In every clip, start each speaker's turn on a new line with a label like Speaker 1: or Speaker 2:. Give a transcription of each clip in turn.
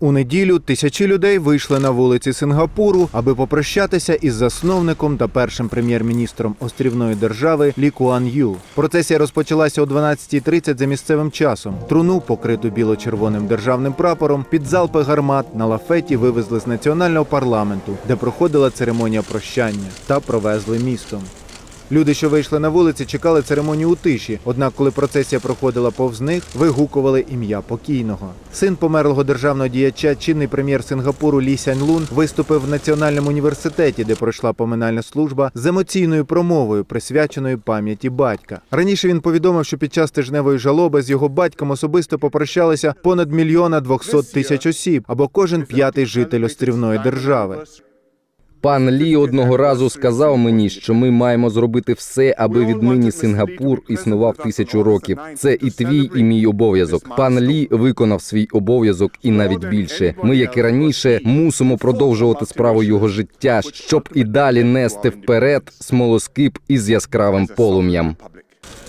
Speaker 1: У неділю тисячі людей вийшли на вулиці Сингапуру, аби попрощатися із засновником та першим прем'єр-міністром острівної держави Лі Куан Ю. Процесія розпочалася о 12.30 за місцевим часом. Труну, покриту біло-червоним державним прапором, під залпи гармат на лафеті вивезли з національного парламенту, де проходила церемонія прощання, та провезли містом. Люди, що вийшли на вулиці, чекали церемонію у тиші. Однак, коли процесія проходила повз них, вигукували ім'я покійного. Син померлого державного діяча, чинний прем'єр Сингапуру Лі Сянь Лун виступив в національному університеті, де пройшла поминальна служба з емоційною промовою, присвяченою пам'яті батька. Раніше він повідомив, що під час тижневої жалоби з його батьком особисто попрощалися понад мільйона двохсот тисяч осіб або кожен п'ятий житель острівної держави.
Speaker 2: Пан Лі одного разу сказав мені, що ми маємо зробити все, аби віднині Сингапур існував тисячу років. Це і твій, і мій обов'язок. Пан Лі виконав свій обов'язок і навіть більше. Ми, як і раніше, мусимо продовжувати справу його життя, щоб і далі нести вперед смолоскип із яскравим полум'ям.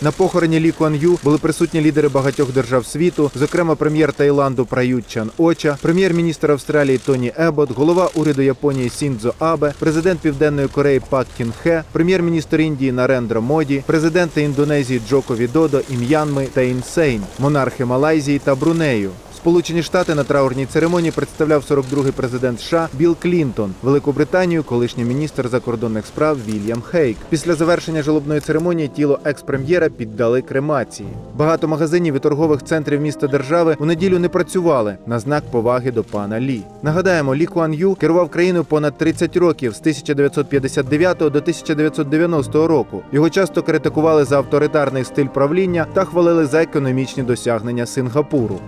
Speaker 1: На похороні Лі Куан Ю були присутні лідери багатьох держав світу, зокрема прем'єр Таїланду Прают Чан Оча, прем'єр-міністр Австралії Тоні Ебот, голова уряду Японії Сіндзо Абе, президент Південної Кореї Пак Кін Хе, прем'єр-міністр Індії Нарендра Моді, президенти Індонезії Джоко Відодо і М'янми та Інсейн, монархи Малайзії та Брунею. Сполучені Штати на траурній церемонії представляв 42-й президент США Білл Клінтон, Велику Британію, колишній міністр закордонних справ Вільям Хейк. Після завершення жалобної церемонії тіло екс-прем'єра піддали кремації. Багато магазинів і торгових центрів міста держави у неділю не працювали на знак поваги до пана Лі. Нагадаємо, Лі Куан Ю керував країною понад 30 років з 1959 до 1990 року. Його часто критикували за авторитарний стиль правління та хвалили за економічні досягнення Сингапуру.